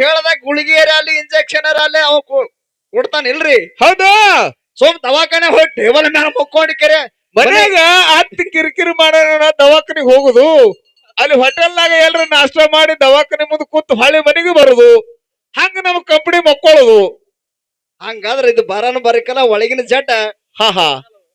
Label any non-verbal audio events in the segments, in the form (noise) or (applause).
ಹೇಳ್ದಾಗ ಗುಳಿಗೆಯರ ಅಲ್ಲಿ ಇಂಜೆಕ್ಷನ್ ಅಲ್ಲಿ ಅವ ಕೊಡ್ತಾನ ಇಲ್ರಿ. ಹೌದಾ? ಸೋಮ್ ದವಾಖಾನೆ ಹೋಗಿ ಟೇಬಲ್ ಮ್ಯಾಲ ಮುಕ್ಕೊಂಡು ಕೆರೆ ಮನ್ಯಾಗ ಅತ್ ಕಿರಿಕಿರಿ ಮಾಡೋಣ ದವಾಖಾನಿಗೆ ಹೋಗುದು. ಅಲ್ಲಿ ಹೋಟೆಲ್ನಾಗ ಎಲ್ರ ನಾಷ್ಟ ಮಾಡಿ ದವಾಖಾನೆ ಮುಂದೆ ಕೂತು ಹೊಳ್ಳಿ ಮನೆಗೆ ಬರುದು. ಹಂಗ ನಮ್ ಕಂಪನಿ ಮಕ್ಕೊಳ್ಳೋದು ಹಂಗಾದ್ರೆ ಇದು ಬರನ ಬರಕಲ್ಲ ಒಳಗಿನ ಜಟ ಹಾ ಹಾ.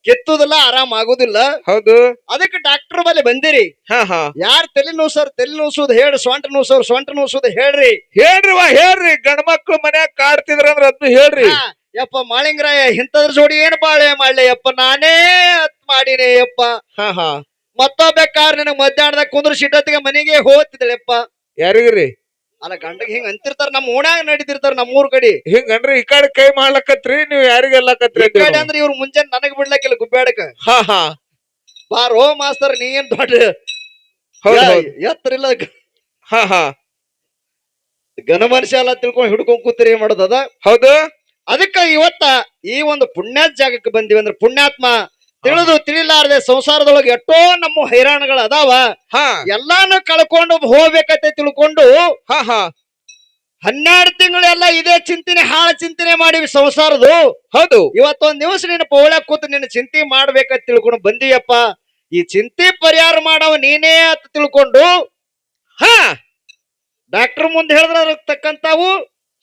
ಕೆತ್ತುದಿಲ್ಲ ಆರಾಮ್ ಆಗುದಿಲ್ಲ. ಹೌದು. ಅದಕ್ಕೆ ಡಾಕ್ಟರ್ ಬಲ್ಲಿ ಬಂದಿರಿ. ಹಾ ಹಾ. ಯಾರ್ ತಲೆ ನೋಸರ್ ತಲೆ ನೋಸುದ್ ಹೇಳಿ ಸೊಂಟ ನೋಸೋರ್ ಸೊಂಟ ನೋಸುದ್ ಹೇಳ್ರಿ. ಹೇಳ್ರಿ ವಾ ಹೇಳ್ರಿ. ಗಂಡ ಮಕ್ಳು ಮನ್ಯಾಗ ಕಾಡ್ತಿದ್ರ ಅಂದ್ರ ಅದನ್ನ ಹೇಳ್ರಿ. ಹಾ, ಯಪ್ಪ ಮಾಳಿಂಗರಾಯ ಇಂಥದ್ರ ಜೋಡಿ ಏನ್ ಬಾಳೆ ಮಾಡ್ಲೆ? ಯಪ್ಪ ನಾನೇ ಅತ್ ಮಾಡಿನೇ ಯಪ್ಪ. ಹಾ ಹಾ. ಮತ್ತೊಬ್ಬ ಕಾರ್ ನನಗ್ ಮಧ್ಯಾಹ್ನದಾಗ ಕುಂದ್ರ ಸಿಟ್ಟತ್ತಿಗೆ ಮನೆಗೆ ಹೋಗ್ತಿದ್ದಳಪ್ಪ. ಯಾರಿಗ್ರಿ? ಅಲ್ಲ ಗಂಡಗ್ ಹಿಂಗ್ ಅಂತಿರ್ತಾರ ನಮ್ಮ ಓಣ್ಯಾಗ ನಡೀತಿರ್ತಾರ ನಮ್ಮೂರ್ ಕಡೆ. ಅಂದ್ರೆ ಈ ಕಡೆ ಕೈ ಮಾಡ್ಲಕತ್ರಿ ನೀವ್ ಯಾರಿಗೆಲ್ಲಕತ್ರಿ ಈ ಕಡೆ ಅಂದ್ರೆ ಇವ್ರು ಮುಂಜಾನೆ ನನಗ್ ಬಿಡ್ಲಕ್ಕಿಲ್ಲ ಗುಬ್ಬ್ಯಾಡಕ. ಹಾ ಹಾ. ಬಾರೋ ಮಾಸ್ತರ್ ನೀ ಏನ್ ದೊಡ್ಡ ಹೌದ್ ಹೌದ್. ಎತ್ತರಿಲ್ಲ. ಹಾ ಹಾ. ಘನ ಮನುಷ್ಯ ಎಲ್ಲ ತಿಳ್ಕೊಂಡ್ ಹಿಡ್ಕೊಂಡ್ ಕೂತಿರಿ ಏನ್ ಮಾಡೋದದ ಹೌದು. ಅದಕ್ಕ ಇವತ್ತ ಈ ಒಂದು ಪುಣ್ಯಾತ್ ಜಾಗಕ್ಕೆ ಬಂದಿವಿ ಅಂದ್ರೆ ಪುಣ್ಯಾತ್ಮ ತಿಳಿದು ತಿಳಿಲಾರದೆ ಸಂಸಾರದೊಳಗೆ ಎಷ್ಟೋ ನಮ್ಮ ಹೈರಾಣಗಳು ಅದಾವ ಹಾ. ಎಲ್ಲಾನು ಕಳ್ಕೊಂಡು ಹೋಗ್ಬೇಕಂತ ತಿಳ್ಕೊಂಡು ಹಾ ಹಾ. ಹನ್ನೆರಡು ತಿಂಗಳೆಲ್ಲ ಇದೇ ಚಿಂತನೆ ಹಾಳ ಚಿಂತನೆ ಮಾಡಿವಿ ಸಂಸಾರದು. ಹೌದು. ಇವತ್ತೊಂದ್ ದಿವಸ ನಿನ್ನ ಪೌಳ್ಯಾಗ ಕೂತು ನಿನ್ನ ಚಿಂತೆ ಮಾಡ್ಬೇಕಂತ ತಿಳ್ಕೊಂಡು ಬಂದಿಯಪ್ಪ. ಈ ಚಿಂತೆ ಪರಿಹಾರ ಮಾಡವ ನೀನೇ ಅಂತ ತಿಳ್ಕೊಂಡು ಹಾ. ಡಾಕ್ಟರ್ ಮುಂದೆ ಹೇಳಿದ್ರ ಅದಕ್ಕೆ ತಕ್ಕಂತಾವು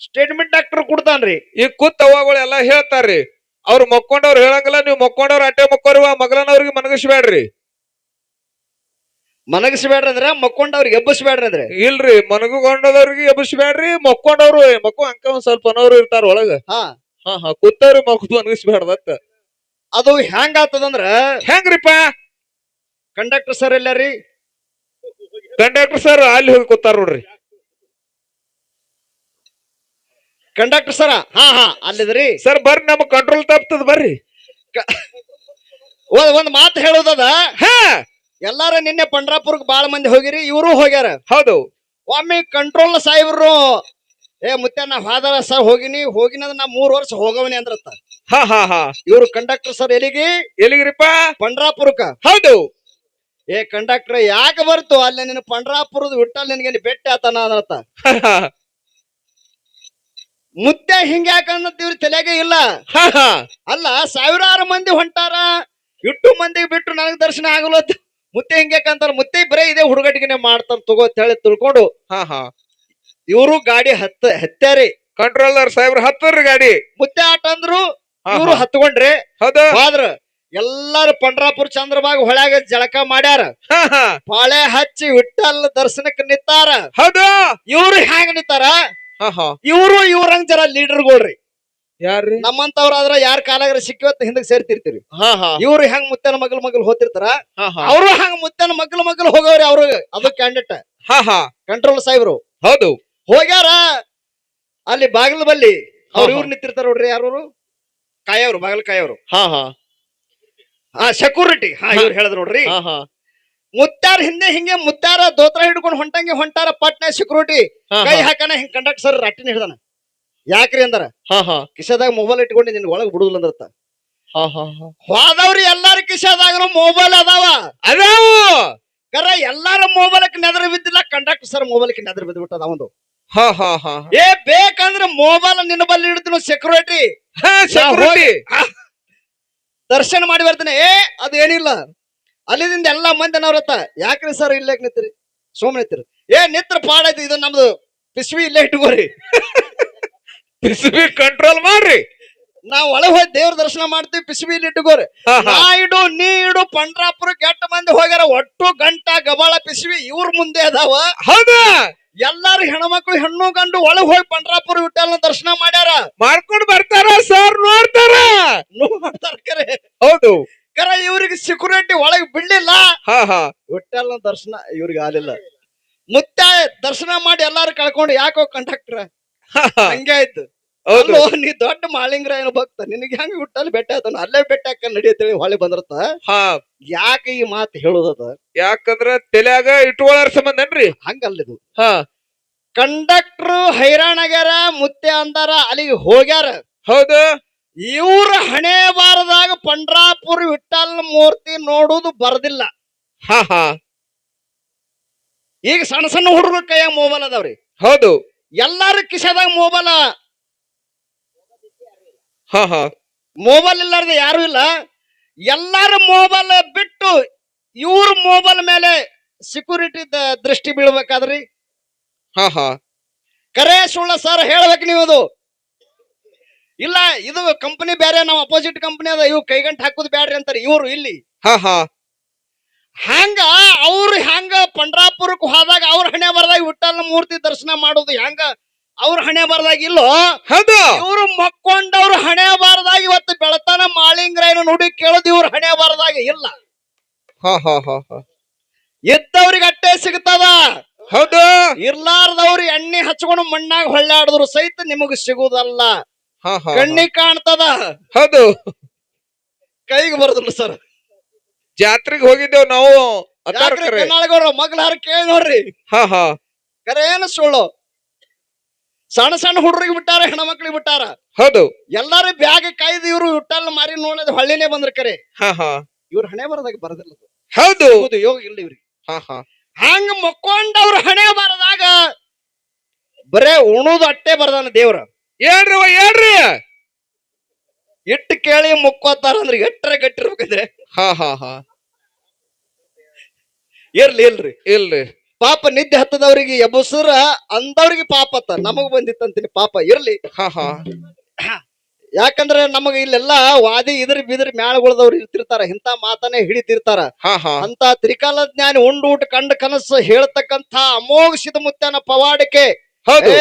ಸ್ಟೇಟ್ಮೆಂಟ್ ಡಾಕ್ಟರ್ ಕೊಡ್ತಾನ್ರಿ. ಈ ಕೂತ್ ಎಲ್ಲ ಹೇಳ್ತಾರ್ರಿ. ಅವ್ರು ಮಕ್ಕೊಂಡವ್ರು ಹೇಳಂಗಿಲ್ಲ ನೀವು ಮಕ್ಕೊಂಡವ್ರ ಅಟ್ಟೆ ಮಕ್ಕೋರಿವ ಮಗಲನವ್ರಿಗೆ ಮನಗಿಸ್ಬೇಡ್ರಿ. ಮನಗಿಸ್ಬೇಡ್ರಿ ಅಂದ್ರೆ ಮಕ್ಕೊಂಡವ್ರಿಗೆ ಎಬ್ಬಸ್ಬೇಡ್ರಿ ಅಂದ್ರೆ. ಇಲ್ರಿ ಮನಗುಗೊಂಡವರಿಗೆ ಎಬ್ಬಸ್ಬೇಡ್ರಿ ಮಕ್ಕೊಂಡವ್ರು ಮಕ್ಕೋ ಅಂಕ ಒಂದ್ ಸ್ವಲ್ಪ ಅನ್ನೋರು ಇರ್ತಾರ ಒಳಗ. ಹಾ. ಹಾ ಹಾ ಕೂತವ್ರಿ ಮಕ್ಕ ಮನಗಿಸ್ಬೇಡ್ದತ್ತ. ಅದು ಹೆಂಗ್ ಆತದಂದ್ರ ಹೆಂಗ್ರಿಪ್ಪ? ಕಂಡಕ್ಟರ್ ಸರ್ ಎಲ್ಲ ರೀ ಕಂಡಕ್ಟರ್ ಸರ್ ಅಲ್ಲಿ ಹೋಗಿ ಕೂತಾರ ನೋಡ್ರಿ. Conductor sir? ಹಾ ಹಾ ಅಲ್ಲಿದ್ರಿ. ಸರ್ ಬರ್ರಿ ನಮ್ ಕಂಟ್ರೋಲ್ ತಪ್ತದ ಬರ್ರಿ. ಒಂದ್ ಮಾತು ಹೇಳೋದದ ಹಾ. ಎಲ್ಲಾರ ನಿನ್ನೆ ಪಂಡ್ರಾಪುರ್ಕ್ ಬಾಳ ಮಂದಿ ಹೋಗಿರಿ ಇವರು ಹೋಗ್ಯಾರ. ಹೌದು. ಒಮ್ಮೆ ಕಂಟ್ರೋಲ್ ಸಾಹೇಬ್ರು ಏ ಮತ್ತೆ ನಾ ಹಾದರ ಸರ್ ಹೋಗಿನಿ ಹೋಗಿನದ ನಾ ಮೂರ್ ವರ್ಷ ಹೋಗವನಿ ಅಂದ್ರತ್ತ. ಹಾ ಹಾ ಹಾ. ಇವ್ರು ಕಂಡಕ್ಟರ್ ಸರ್ ಎಲ್ಲಿಗೆ? ಎಲ್ಲಿಗ್ರಿಪ್ಪ? ಪಂಡ್ರಾಪುರಕ್ಕ. ಹೌದು. ಏ ಕಂಡಕ್ಟರ್ ಯಾಕೆ ಬರ್ತು? ಅಲ್ಲಿ ನಿನ್ನ ಪಂಡ್ರಾಪುರದ ಹುಟ್ಟಲ್ಲಿ ನಿನಗೆ ಬೆಟ್ಟ ಆತನ ಅಂದ್ರತ್ತ. ಹಾ, ಹಿಂಗ್ಯಾಕ ಅಂತ ಹಿಂಗ ಯಾಕನ್ನತ್ ಇವ್ರ ತಲೆಗೆ ಇಲ್ಲ. ಅಲ್ಲ ಸಾವಿರಾರು ಮಂದಿ ಹೊಂಟಾರ. ಇಟ್ಟು ಮಂದಿ ಬಿಟ್ಟು ನನಗೆ ದರ್ಶನ ಆಗಲ್ಲ ಮುತ್ತೆ ಹಿಂಗ್ಯಾಕಂತಾರ ಮುತ್ತೆ ಬರೇ ಇದೇ ಹುಡುಗಟಿಗೆನೆ ಮಾಡ್ತಾರ ತಗೋತ ಹೇಳಿ ತಿಳ್ಕೊಂಡು ಹಾ ಹಾ. ಇವರು ಗಾಡಿ ಹತ್ತ ಹತ್ತಾರಿ ಕಂಟ್ರೋಲರ್ ಸಾಹೇಬ್ರ ಹತ್ತರ್ರಿ ಗಾಡಿ. ಮುತ್ತೆ ಆಟ ಅಂದ್ರು ಇವ್ರು. ಹತ್ಕೊಂಡ್ರಿ. ಹೋದ್ರ ಎಲ್ಲಾರು ಪಂಡ್ರಾಪುರ ಚಂದ್ರಬಾಗ್ ಹೊಳ್ಯಾಗ ಜಳಕ ಮಾಡ್ಯಾರ. ಪಾಳೆ ಹಚ್ಚಿ ವಿಠಲ್ ದರ್ಶನಕ್ಕೆ ನಿಂತಾರ. ಹೌದು. ಇವ್ರು ಹ್ಯಾಂಗ ನಿಂತಾರ? ಇವ್ರು ಇವ್ರಂಗ್ ಜರ ಲೀಡರ್ಗಳ್ರಿ ಯಾರ್ರಿ? ನಮ್ಮಂತವ್ರಾದ್ರ ಯಾರ ಕಾಲಾಗ್ರ ಸಿಕ್ಕಿವತ್ತ ಹಿಂದಕ್ ಸೇರ್ತಿರ್ತೀರಿ. ಇವ್ರು ಹೆಂಗ್ ಮುತ್ತನ ಮಗಲ್ ಮಗಲ್ ಹೋತಿರ್ತಾರ ಅವ್ರು ಹಂಗ ಮುತ್ತನ ಮಗಲ್ ಮಗಲ್ ಹೋಗವ್ರಿ ಅವ್ರು. ಅದು ಕ್ಯಾಂಡಿಡೇಟ್ ಹಾ ಹಾ. ಕಂಟ್ರೋಲ್ ಸಾಹೇಬ್ರು. ಹೌದು. ಹೋಗ್ಯಾರ ಅಲ್ಲಿ ಬಾಗಿಲ ಬಲ್ಲಿ ಅವ್ರು ಇವ್ರ ನಿಂತಿರ್ತಾರ ನೋಡ್ರಿ ಯಾರು ಕಾಯವ್ರು ಬಾಗಿಲು ಕಾಯವ್ರು. ಹಾ ಹಾ. ಹಾ ಸೆಕ್ಯೂರಿಟಿ ಹಾ ಇವ್ರು ಹೇಳಿದ್ರು ನೋಡ್ರಿ. ಹಾ ಹಾ. ಮುತ್ತಾರ ಹಿಂದೆ ಹಿಂಗೆ ಮುತ್ತಾರ ದೋತ್ರ ಹಿಡ್ಕೊಂಡು ಹೊಂಟಂಗೆ ಹೊಂಟಾರ ಪಟ್ನ ಸೆಕ್ಯೂರಿಟಿ ಹಾ, ಕೈ ಹಾ. ಹಾಕನ ಹಿಂಗ್ ಕಂಡಕ್ಟರ್ ಸರ್ ರಟ್ಟಿನ ಹಿಡ್ದಾನ. ಯಾಕ್ರಿ ಅಂದಾರ? ಹಾ ಹಾ. ಕಿಸದಾಗ ಮೊಬೈಲ್ ಇಟ್ಕೊಂಡು ನಿನ್ ಒಳಗ್ ಬಿಡುದಿಲ್ಲ ಅಂದ್ರತ್ತ. ಹಾ ಹಾ ಹಾ. ಹೋದವ್ರಿ ಎಲ್ಲಾರ ಕಿಸದಾಗನು ಮೊಬೈಲ್ ಅದಾವ. ಅದಾವು. ಕರ ಎಲ್ಲಾರ ಮೊಬೈಲ್ ನೆದ್ರ ಬಿದ್ದಿಲ್ಲ ಕಂಡಕ್ಟರ್ ಸರ್ ಮೊಬೈಲ್ ನೆದ್ರ ಬಿದ್ದು ಬಿಟ್ಟದ ಒಂದು ಹಾ ಹಾ ಹಾ. ಏ ಬೇಕಂದ್ರೆ ಮೊಬೈಲ್ ನಿನ್ನ ಬಲ್ಲಿ ಹಿಡಿದ್ನು ಸೆಕ್ಯೂರಿಟಿ ಹಾ ಸೆಕ್ಯೂರಿಟಿ ದರ್ಶನ ಮಾಡಿ ಬರ್ತೇನೆ. ಏ ಅದೇನಿಲ್ಲ. ಅಲ್ಲಿದಿಂದ ಎಲ್ಲಾ ಮಂದಿ ಅನ್ನವ್ರತ್ತ ಯಾಕ್ರಿ ಸರ್ ಇಲ್ಲೇ ನಿಂತಿರಿ? ಸೋಮ ನಿಂತಿರಿ. ಏ ನಿತ್ರ ಪಾಡೈತಿ ಇದು ನಮ್ದು ಪಿಸ್ವಿ ಇಲ್ಲೇ ಇಟ್ಕೋರಿ. (laughs) ಪಿಸ್ವಿ ಕಂಟ್ರೋಲ್ ಮಾಡ್ರಿ. ನಾವ್ ಒಳಗೆ ಹೋಗಿ ದೇವ್ರ ದರ್ಶನ ಮಾಡ್ತೀವಿ ಪಿಸ್ವಿ ಇಲ್ಲಿ ಇಟ್ಕೋರಿ. ನಾ ಇಡು ನೀ ಇಡು ಪಂಡ್ರಾಪುರ ಕೆಟ್ಟ ಮಂದಿ ಹೋಗ್ಯಾರ ಒಟ್ಟು ಗಂಟ ಗಬಾಳ ಪಿಸ್ವಿ ಇವ್ರ ಮುಂದೆ ಅದಾವ. ಹೌದಾ? ಎಲ್ಲಾರು ಹೆಣ್ಮಕ್ಳು ಹೆಣ್ಣು ಗಂಡು ಒಳಗ್ ಹೋಗಿ ಪಂಡ್ರಾಪುರ ವಿಠಲ್ನ ದರ್ಶನ ಮಾಡ್ಯಾರ. ಮಾಡ್ಕೊಂಡು ಬರ್ತಾರ ಸರ್ ನೋಡ್ತಾರ. ನೋಡ್ತಾರ ಹೌದು. ಕರೆ ಇವ್ರಿಗೆ ಸೆಕ್ಯೂರಿಟಿ ಒಳಗೆ ಬಿಡ್ಲಿಲ್ಲ? ಹಾ ಹಾ. ದರ್ಶನ ಇವ್ರಿಗೆ ಆಗಲಿಲ್ಲ. ಮುತ್ತ ದರ್ಶನ ಮಾಡಿ ಎಲ್ಲಾರು ಕಳ್ಕೊಂಡು ಯಾಕೋ ಕಂಡಕ್ಟರ್. ಹಂಗೆ ಆಯ್ತು. ಹೌದು. ನೀ ದೊಡ್ಡ ಮಾಳಿಂಗ್ರ ಏನು ಭಕ್ತ ನಿನಗೆ ಹೆಂಗ್ ಹುಟ್ಟಲ್ಲಿ ಬೆಟ್ಟ ಆಯ್ತಾನ ಅಲ್ಲೇ ಬೆಟ್ಟ ಹಾಕ ನಡಿಯತ್ತೇಳಿ ಹೊಳೆ ಬಂದಿರತ್ತ. ಹಾ. ಯಾಕೆ ಈ ಮಾತು ಹೇಳುದದ ಯಾಕಂದ್ರ ತಲ್ಯಾಗ ಇಟ್ಕೊಳ್ಳಾರ ಹಂಗಲ್ಲ ಇದು. ಹಾ. ಕಂಡಕ್ಟರ್ ಹೈರಾಣಗ್ಯಾರ ಮುತ್ತೆ ಅಂದಾರ ಅಲ್ಲಿಗೆ ಹೋಗ್ಯಾರ. ಹೌದು. ಇವ್ರ ಹಣೆ ಬಾರದಾಗ ಪಂಡ್ರಾಪುರ ವಿಠಲ್ ಮೂರ್ತಿ ನೋಡುದು ಬರದಿಲ್ಲ. ಹಾ ಹಾ. ಈಗ ಸಣ್ಣ ಸಣ್ಣ ಹುಡುಗರ ಕೈಯಾಗ ಮೊಬೈಲ್ ಅದಾವ್ರಿ. ಹೌದು. ಎಲ್ಲಾರು ಕಿಸದಾಗ ಮೊಬೈಲ್ ಹಾ ಹಾ. ಮೊಬೈಲ್ ಇಲ್ಲಾರ್ದ ಯಾರು ಇಲ್ಲ. ಎಲ್ಲಾರ ಮೊಬೈಲ್ ಬಿಟ್ಟು ಇವ್ರ ಮೊಬೈಲ್ ಮೇಲೆ ಸೆಕ್ಯೂರಿಟಿ ದೃಷ್ಟಿ ಬೀಳ್ಬೇಕಾದ್ರಿ. ಹಾ ಹಾ. ಕರೆ ಸುಳ್ಳ ಸರ್ ಹೇಳ್ಬೇಕು ನೀವು ಇಲ್ಲ ಇದು ಕಂಪನಿ ಬೇರೆ ನಾವು ಅಪೋಸಿಟ್ ಕಂಪನಿ ಅದ ಇವ್ ಕೈಗಂಟ್ ಹಾಕುದು ಬ್ಯಾಡ್ರಿ ಅಂತಾರೆ ಇವರು ಇಲ್ಲಿ. ಹಾ ಹಾ. ಹಂಗ ಅವ್ರು ಹೆಂಗ ಪಂಡ್ರಾಪುರಕ್ಕೆ ಹೋದಾಗ ಅವ್ರ ಹಣೆ ಬರ್ದಾಗ ವಿಠಲ್ ಮೂರ್ತಿ ದರ್ಶನ ಮಾಡೋದು ಹೆಂಗ ಅವ್ರ ಹಣೆ ಬರ್ದಾಗ ಇಲ್ಲೋ? ಇವ್ರು ಮಕ್ಕೊಂಡವ್ರು ಹಣೆ ಬಾರದಾಗ ಇವತ್ತು ಬೆಳತನ ಮಾಳಿಂಗ್ರಾಯನ ನುಡಿ ಕೇಳೋದು ಇವ್ರ ಹಣೆ ಬಾರದಾಗ ಇಲ್ಲ. ಎದ್ದವ್ರಿಗೆ ಅಟ್ಟೆ ಸಿಗ್ತದ? ಹೌದು. ಇರ್ಲಾರ್ದವ್ರು ಎಣ್ಣೆ ಹಚ್ಕೊಂಡು ಮಣ್ಣಾಗ ಹೊಳ್ಳಾಡಿದ್ರು ಸಹಿತ ನಿಮಗ್ ಸಿಗುದಲ್ಲ. ಕಣ್ಣಿಗೆ ಕಾಣ್ತದ? ಹೌದು. ಕೈಗೆ ಬರುದಿಲ್ಲ ಸರ್. ಜಾತ್ರೆಗೆ ಹೋಗಿದ್ದೇವ್ ನಾವು ಅತ್ತಾರ ಕರೆ. ಕನ್ನಡಗವ್ರ ಮಗ್ಲ ಕೇಳಿ ನೋಡ್ರಿ. ಹಾ ಹಾ. ಕರೆ ಏನು ಸುಳ್ಳು. ಸಣ್ಣ ಸಣ್ಣ ಹುಡುಗರಿಗೆ ಬಿಟ್ಟಾರ ಹೆಣ್ಮಕ್ಳಿಗೆ ಬಿಟ್ಟಾರ. ಹೌದು. ಎಲ್ಲಾರು ಬ್ಯಾಗ್ ಕಾಯ್ದು ಇವ್ರು ಹುಟ್ಟಲ್ ಮಾರಿ ನೋಡಿದ ಹಳ್ಳಿನೇ ಬಂದ್ರ ಕರೆ. ಹಾ ಹಾ. ಇವ್ರ ಹಣೆ ಬರದಾಗ ಬರದಿಲ್ಲ ಹೌದು. ಹೌದು ಯೋಗ ಇಲ್ಲ ಇವ್ರಿಗೆ. ಹಾ ಹಾ. ಹಂಗ ಮಕ್ಕೊಂಡವ್ರ ಹಣೆ ಬರದಾಗ ಬರೇ ಉಣುದು ಅಟ್ಟೆ ಬರ್ದಾನ ದೇವ್ರ. ಅವ್ವ, ಹೇಳ್ರಿ. ಇಟ್ಟು ಕೇಳಿ ಮುಕ್ಕೋತಾರ ಅಂದ್ರೆ ಎಟ್ಟರ ಗಟ್ಟಿರ್ಬೇಕಂದ್ರೆ ಹಾ ಹಾ ಹಾ. ಇರ್ಲಿ ಇಲ್ರಿ. ಇಲ್ರಿ. ಪಾಪ ನಿದ್ದೆ ಹತ್ತದವ್ರಿಗೆ ಎಬ್ಬಸರ ಅಂದವ್ರಿಗೆ ಪಾಪ ಅತ್ತ. ನಮಗ್ ಬಂದಿತ್ತಂತೀನಿ ಪಾಪ ಇರ್ಲಿ. ಹಾ ಹಾ. ಯಾಕಂದ್ರೆ ನಮಗ ಇಲ್ಲೆಲ್ಲ ವಾದಿ ಇದ್ರ ಬಿದ್ರ ಮ್ಯಾಳಗಳದವ್ರು ಇರ್ತಿರ್ತಾರ. ಇಂತ ಮಾತನೇ ಹಿಡಿತಿರ್ತಾರ. ಹಾ ಹಾ. ಅಂತ ತ್ರಿಕಾಲ ಜ್ಞಾನಿ ಉಂಡು ಊಟ ಕಂಡ ಕನಸು ಹೇಳ್ತಕ್ಕಂತ ಅಮೋಘ ಸಿದ ಮುತ್ತನ ಪವಾಡಿಕೆ ಹೌದು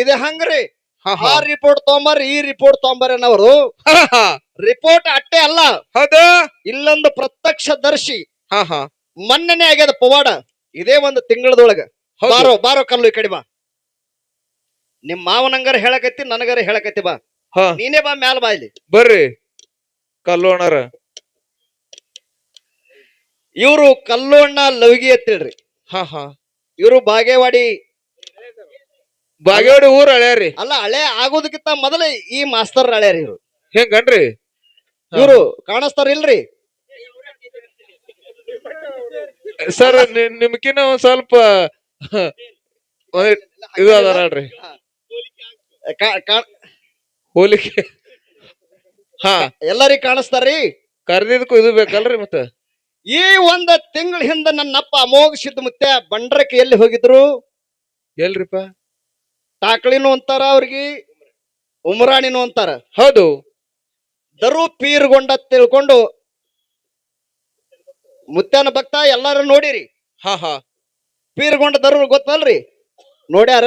ಇದೆ ಹಂಗ್ರಿ. ಆ ರಿಪೋರ್ಟ್ ತಗೊಂಬರ್ರಿ ಈ ರಿಪೋರ್ಟ್ ಅನ್ನೋರು. ಹಾ ಹಾ. (laughs) ರಿಪೋರ್ಟ್ ಅಟ್ಟೆ ಅಲ್ಲ. ಹೌದು. ಇಲ್ಲೊಂದು ಪ್ರತ್ಯಕ್ಷ ದರ್ಶಿ. ಹಾ ಹಾ. ಮೊನ್ನೆನೆ ಆಗ್ಯದ ಪವಾಡ. ಇದೇ ಒಂದು ತಿಂಗಳದೊಳಗ. ಬಾರೋ ಬಾರೋ ಕಲ್ಲು ಈ ಕಡೆ ಬಾ. ನಿಮ್ ಮಾವನಂಗಾರ ಹೇಳಕತ್ತಿ ನನಗಾರ ಹೇಳಕತ್ತಿ ಬಾ. ಹಾ. ನೀನೇ ಬಾ ಮ್ಯಾಲ ಬಾ ಇಲ್ಲಿ. ಬರ್ರಿ. ಕಲ್ಲೋಣರ ಇವರು ಕಲ್ಲೋಣ್ಣ ಲವಿಗಿ ಎತ್ತಿಳ್ರಿ ಹಾ ಹಾ. ಇವರು ಬಾಗೇವಾಡಿ ಬಾಗೇವಾಡಿ ಊರ್ ಹಳ್ಯಾರಿ. ಅಲ್ಲ ಹಳೆ ಆಗೋದಕ್ಕಿಂತ ಮೊದಲೇ ಈ ಮಾಸ್ತರ್ ಹಳ್ಯಾರ ಇವ್ರು. ಹೆಂಗನ್ರಿ. ಇವ್ರು ಕಾಣಿಸ್ತಾರ ಇಲ್ರಿ? ಸರ್ ನಿಮ್ಕಿನ ಒಂದ್ ಸ್ವಲ್ಪ ಒಂದ್ ಇದು ಅದಾರ ನೋಡ್ರಿ ಕಾ- ಕಾ- ಹೋಲಿಕೆ. ಹಾ. ಎಲ್ಲರಿಗ್ ಕಾಣಿಸ್ತಾರ್ರಿ? ಕರ್ದಿದ್ಕು ಇದು ಬೇಕಲ್ರಿ ಮತ್ತೆ? ಈ ಒಂದ ತಿಂಗಳ ಹಿಂದೆ ನನ್ನಪ್ಪ ಅಮೋಘ ಸಿದ್ಧ ಮುತ್ತೆ ಬಂಡ್ರಕ್ಕೆ ಎಲ್ಲಿ ಹೋಗಿದ್ರು. ಎಲ್ರಿಪ್ಪ? ತಾಕಳಿನು ಅಂತಾರ ಅವ್ರಿಗೆ ಉಮರಾಣಿನು ಅಂತಾರ. ಹೌದು. ದರು ಪೀರ್ಗೊಂಡ ತಿಳ್ಕೊಂಡು ಮುತ್ಯಾನ ಭಕ್ತ ಎಲ್ಲಾರು ನೋಡಿರಿ. ಹಾ ಹಾ. ಪೀರ್ಗೊಂಡ ದರು ಗೊತ್ತಲ್ರಿ? ನೋಡ್ಯಾರ?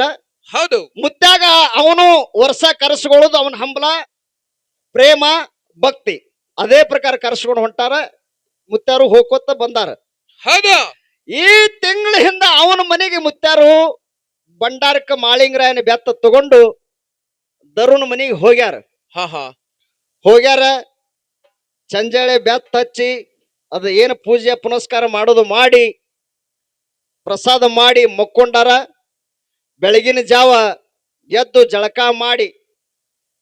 ಹೌದು. ಮುತ್ಯಾಗ ಅವನು ವರ್ಷ ಕರೆಸ್ಕೊಳ್ಳೋದು ಅವನ ಹಂಬಲ ಪ್ರೇಮ ಭಕ್ತಿ. ಅದೇ ಪ್ರಕಾರ ಕರೆಸ್ಕೊಂಡು ಹೊಂಟಾರ ಮುತ್ಯಾರು ಹೋಗ್ಕೊತ ಬಂದಾರ. ಹೌದು. ಈ ತಿಂಗಳ ಹಿಂದ ಅವನ ಮನೆಗೆ ಮುತ್ಯಾರು ಬಂಡಾರಕ್ಕ ಮಾಳಿಂಗರಾಯನ ಬೆತ್ತ ತಗೊಂಡು ದರುಣ ಮನೆಗೆ ಹೋಗ್ಯಾರ. ಹಾ ಹಾ. ಹೋಗ್ಯಾರ ಚಂಜಾಳೆ ಬೆತ್ತ ಹಚ್ಚಿ ಅದು ಏನು ಪೂಜೆ ಪುನಸ್ಕಾರ ಮಾಡೋದು ಮಾಡಿ ಪ್ರಸಾದ ಮಾಡಿ ಮಕ್ಕೊಂಡಾರ ಬೆಳಗಿನ ಜಾವ ಎದ್ದು ಜಳಕ ಮಾಡಿ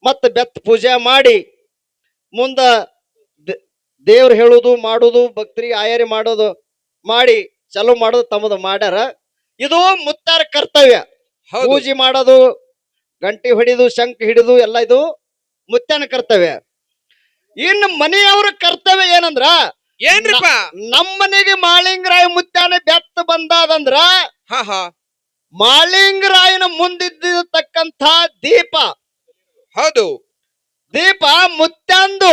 ಮತ್ತೆ ಬೆತ್ತ ಪೂಜೆ ಮಾಡಿ ಮುಂದ ದೇವ್ರು ಹೇಳುದು ಮಾಡುದು ಭಕ್ತರಿಗೆ ಆಯಾರಿ ಮಾಡೋದು ಮಾಡಿ ಚಲೋ ಮಾಡೋದು ತಮ್ಮದು ಮಾಡ್ಯಾರ. ಇದು ಕರ್ತವ್ಯ. ಹೌದು. ಪೂಜೆ ಮಾಡೋದು ಗಂಟಿ ಹೊಡಿದು ಶಂಖ ಹಿಡಿದು ಎಲ್ಲ ಇದು ಮುತ್ತನ ಕರ್ತವ್ಯ. ಇನ್ನು ಮನೆಯವರ ಕರ್ತವ್ಯ ಏನಂದ್ರ ಏನ್ರಿಪ್ಪ? ನಮ್ಮ ಮನೆಗೆ ಮಾಳಿಂಗರಾಯ ಮುತ್ತಾನೆ ಬೆತ್ತ ಬಂದಾದಂದ್ರ ಹಾ ಹಾ. ಮಾಳಿಂಗರಾಯನ ಮುಂದಿದ್ದತಕ್ಕಂಥ ದೀಪ. ಹೌದು. ದೀಪ ಮುತ್ಯಾಂದು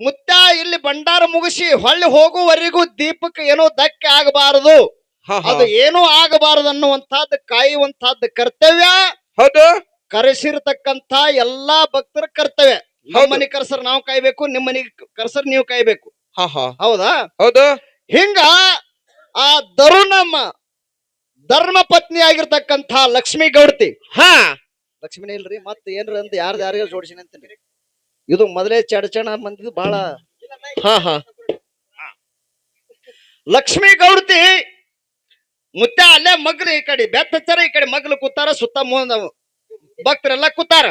ಮುತ್ಯ ಇಲ್ಲಿ ಭಂಡಾರ ಮುಗಿಸಿ ಹೊಳ್ಳಿ ಹೋಗುವವರೆಗೂ ದೀಪಕ್ಕೆ ಏನೋ ಧಕ್ಕೆ ಆಗಬಾರದು. ಅದು ಏನೂ ಆಗಬಾರದು ಅನ್ನುವಂತಹದ್ದು ಕಾಯುವಂತಹದ್ದು ಕರ್ತವ್ಯ. ಹೌದು. ಕರೆಸಿರ್ತಕ್ಕಂಥ ಎಲ್ಲಾ ಭಕ್ತರ ಕರ್ತವ್ಯ. ಹೌದು. ಮನೆ ಕರ್ಸರ್ ನಾವು ಕಾಯ್ಬೇಕು ನಿಮ್ಮ ಮನೆಗೆ ಕರ್ಸರ್ ನೀವು ಕಾಯ್ಬೇಕು. ಹಾ ಹಾ. ಹೌದಾ? ಹೌದು. ಹಿಂಗ ಆ ದರುಣಮ್ಮ ಧರ್ಮ ಪತ್ನಿ ಆಗಿರ್ತಕ್ಕಂಥ ಲಕ್ಷ್ಮೀ ಗೌಡತಿ. ಹಾ. ಲಕ್ಷ್ಮಿನೇ ಇಲ್ರಿ ಮತ್ತೆ ಏನ್ರಿ ಅಂತ ಯಾರ್ದು ಯಾರಿಗ ಜೋಡಿಸಿನ ಅಂತೀನಿ. ಇದು ಮೊದಲೇ ಚಡಚಣ ಮಂದಿದು ಬಹಳ ಹಾ ಹಾ. ಲಕ್ಷ್ಮೀ ಗೌಡತಿ ಮುತ್ತ ಅಲ್ಲೇ ಮಗ್ಲು ಈ ಕಡೆ ಬೆತ್ತ ಹಚ್ಚಾರ ಈ ಕಡೆ ಮಗ್ಲು ಕೂತಾರ ಸುತ್ತ ಮುಂದ ಭಕ್ತರೆಲ್ಲ ಕೂತಾರ.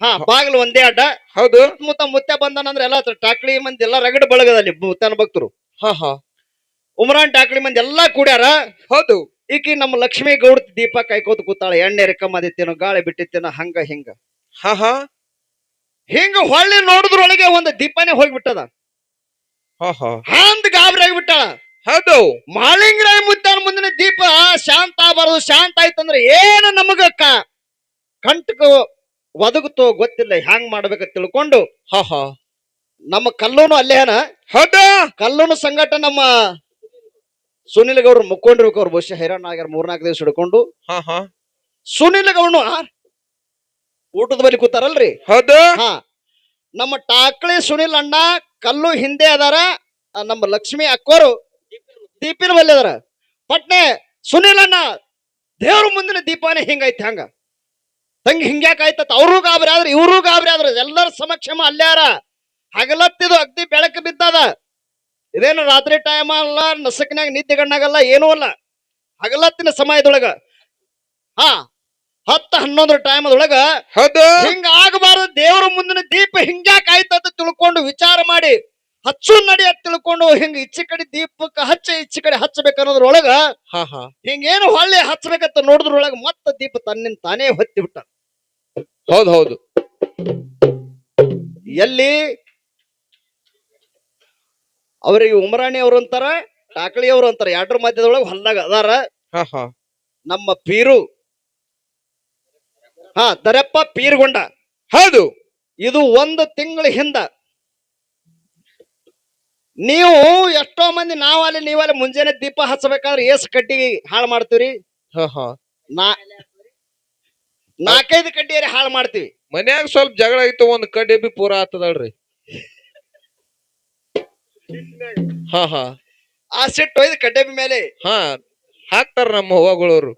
ಹಾ ಬಾಗಿಲು ಒಂದೇ ಅಡ್ಡ. ಹೌದು. ಮುತ್ತ ಮುತ್ತೆ ಬಂದನಂದ್ರೆ ಎಲ್ಲ ಟಾಕ್ಳಿ ಮಂದಿ ಎಲ್ಲ ರಗಡ ಬಳಗದಲ್ಲಿ ಮುತ್ತನ ಭಕ್ತರು. ಹಾ ಹಾ. ಉಮರಾನ್ ಟಾಕ್ಳಿ ಮಂದಿ ಎಲ್ಲಾ ಕೂಡ್ಯಾರ. ಹೌದು. ಈಕಿ ನಮ್ಮ ಲಕ್ಷ್ಮೀ ಗೌಡ ದೀಪ ಕೈಕೋತ ಕೂತಾಳ. ಎಣ್ಣೆ ರೆಕ್ಕಮ್ಮದಿತ್ತೇನೋ ಗಾಳಿ ಬಿಟ್ಟಿತ್ತೇನೋ ಹಂಗ ಹಿಂಗ. ಹಾ ಹಾ. ಹಿಂಗ ಹೊಳ್ಳಿ ನೋಡಿದ್ರೊಳಗೆ ಒಂದು ದೀಪನೇ ಹೋಗ್ಬಿಟ್ಟದ. ಹಾ ಹಾ. ಹಂದ್ ಗಾಬರಿ ಆಗಿಬಿಟ್ಟಾಳ. ಹೌದು. ಮಾಳಿಂಗರಾಯ ಮುತ್ತಾನ ಮುಂದಿನ ದೀಪ ಶಾಂತ ಆಗಬಾರದು ಶಾಂತ ಆಯ್ತಂದ್ರೆ ಏನು ನಮಗ ಕಂಟಕು ಒದಗುತ್ತೋ ಗೊತ್ತಿಲ್ಲ. ಹ್ಯಾಂಗ್ ಮಾಡ್ಬೇಕ ತಿಳ್ಕೊಂಡು ಹಾ ಹಾ. ನಮ್ಮ ಕಲ್ಲೂನು ಅಲ್ಲೇನ ಹೌದು. ಕಲ್ಲೂನು ಸಂಘಟ ನಮ್ಮ ಸುನಿಲ್ ಗೌಡ್ರು ಮುಕ್ಕೊಂಡಿರ್ಬೇಕು ಅವ್ರು ಬಹುಶಃ ಹೈರಾಣ ಆಗ್ಯಾರ ಮೂರ್ನಾಲ್ಕು ದಿವಸ ಹಿಡ್ಕೊಂಡು. ಹಾ ಹಾ. ಸುನಿಲ್ ಗೌಡ್ನು ಊಟದ ಬಳಿ ಕೂತಾರಲ್ರಿ? ಹೌದು. ಹಾ. ನಮ್ಮ ಟಾಕಳಿ ಸುನಿಲ್ ಅಣ್ಣ ಕಲ್ಲು ಹಿಂದೆ ಅದಾರ ನಮ್ಮ ಲಕ್ಷ್ಮಿ ಅಕ್ಕೋರು ದೀಪಿನ ಬಲ್ಲಿ ಅದಾರ. ಪಟ್ನೆ ಸುನಿಲ್ ಅಣ್ಣ ದೇವ್ರ ಮುಂದಿನ ದೀಪಾನೇ ಹಿಂಗೈತೆ ಹಂಗ. ತಂಗಿ ಹಿಂಗ್ಯಾಕ ಆಯ್ತತ್ ಅವ್ರೂ ಗಾಬರಿ ಆದ್ರೆ ಇವ್ರೂ ಗಾಬರಿ ಆದ್ರ ಎಲ್ಲರ ಸಮಕ್ಷಮ ಅಲ್ಲಾರ ಹಗಲತ್ತಿದು ಅಗ್ದಿ ಬೆಳಕು ಬಿದ್ದದ. ಇದೇನು ರಾತ್ರಿ ಟೈಮ್ ಅಲ್ಲ ನಸಕ್ನಾಗ ನಿದ್ದೆ ಗಣ್ಣಾಗಲ್ಲ ಏನೂ ಅಲ್ಲ. ಹಗಲತ್ತಿನ ಸಮಯದೊಳಗ ಹಾ ಹತ್ತ ಹನ್ನೊಂದರ ಟೈಮದೊಳಗ ಹೌದು. ಹಿಂಗ ಆಗಬಾರದು ದೇವರ ಮುಂದಿನ ದೀಪ ಹಿಂಗ್ಯಾಕ ಆಯ್ತಂತ ತಿಳ್ಕೊಂಡು ವಿಚಾರ ಮಾಡಿ ಹಚ್ಚು ನಡಿ ಅಂತ ತಿಳ್ಕೊಂಡು ಹಿಂಗ ಇಚ್ಚೆ ಕಡೆ ದೀಪಕ್ಕೆ ಹಚ್ಚ ಇಚ್ಚೆ ಕಡೆ ಹಚ್ಚಬೇಕು ಅನ್ನೋದ್ರೊಳಗ ಹಾ ಹಾ. ಹಿಂಗೇನು ಹೊಳ್ಳಿ ಹಚ್ಚಬೇಕಂತ ನೋಡಿದ್ರೊಳಗ ಮತ್ತ ದೀಪ ತನ್ನಿಂದ ತಾನೇ ಹೊತ್ತಿ ಬಿಟ್ಟ ಹೌದು ಹೌದು. ಎಲ್ಲಿ ಅವರಿಗೆ ಉಮರಾಣಿ ಅವರು ಅಂತಾರ ಟಾಕಳಿ ಅವರು ಅಂತಾರ ಎರಡರ ಮಧ್ಯದೊಳಗ ಹೊಲ್ದಾಗ ಅದಾರ. ಹಾ ಹಾ. ನಮ್ಮ ಪೀರು ಹಾ ದರಪ್ಪ ಪೀರ್ಗೊಂಡ. ಹೌದು. ಇದು ಒಂದು ತಿಂಗಳ ಹಿಂದ ನೀವು ಎಷ್ಟೋ ಮಂದಿ ನಾವಲ್ಲಿ ನೀವಲ್ಲಿ ಮುಂಜಾನೆ ದೀಪ ಹಚ್ಚಬೇಕಾದ್ರೆ ಏಸ್ ಕಡ್ಡಿ ಹಾಳು ಮಾಡ್ತೀವ್ರಿ? ಹಾ ಹಾ. ನಾ ನಾಲ್ಕೈದು ಕಡ್ಡಿಯರಿ ಹಾಳು ಮಾಡ್ತೀವಿ. ಮನ್ಯಾಗ ಸ್ವಲ್ಪ ಜಗಳ ಆಯ್ತು ಒಂದ್ ಕಡ್ಡಿ ಬಿ ಪೂರ ಆತದಲ್ರಿ. ಹಾ ಹಾ. ಆ ಸಿಟ್ಟು ಒಯ್ದು ಕಡ್ಡೆ ಮೇಲೆ ಹಾ ಹಾಕ್ತಾರ ನಮ್ಮ ಹೂವಗಳವ್ರು.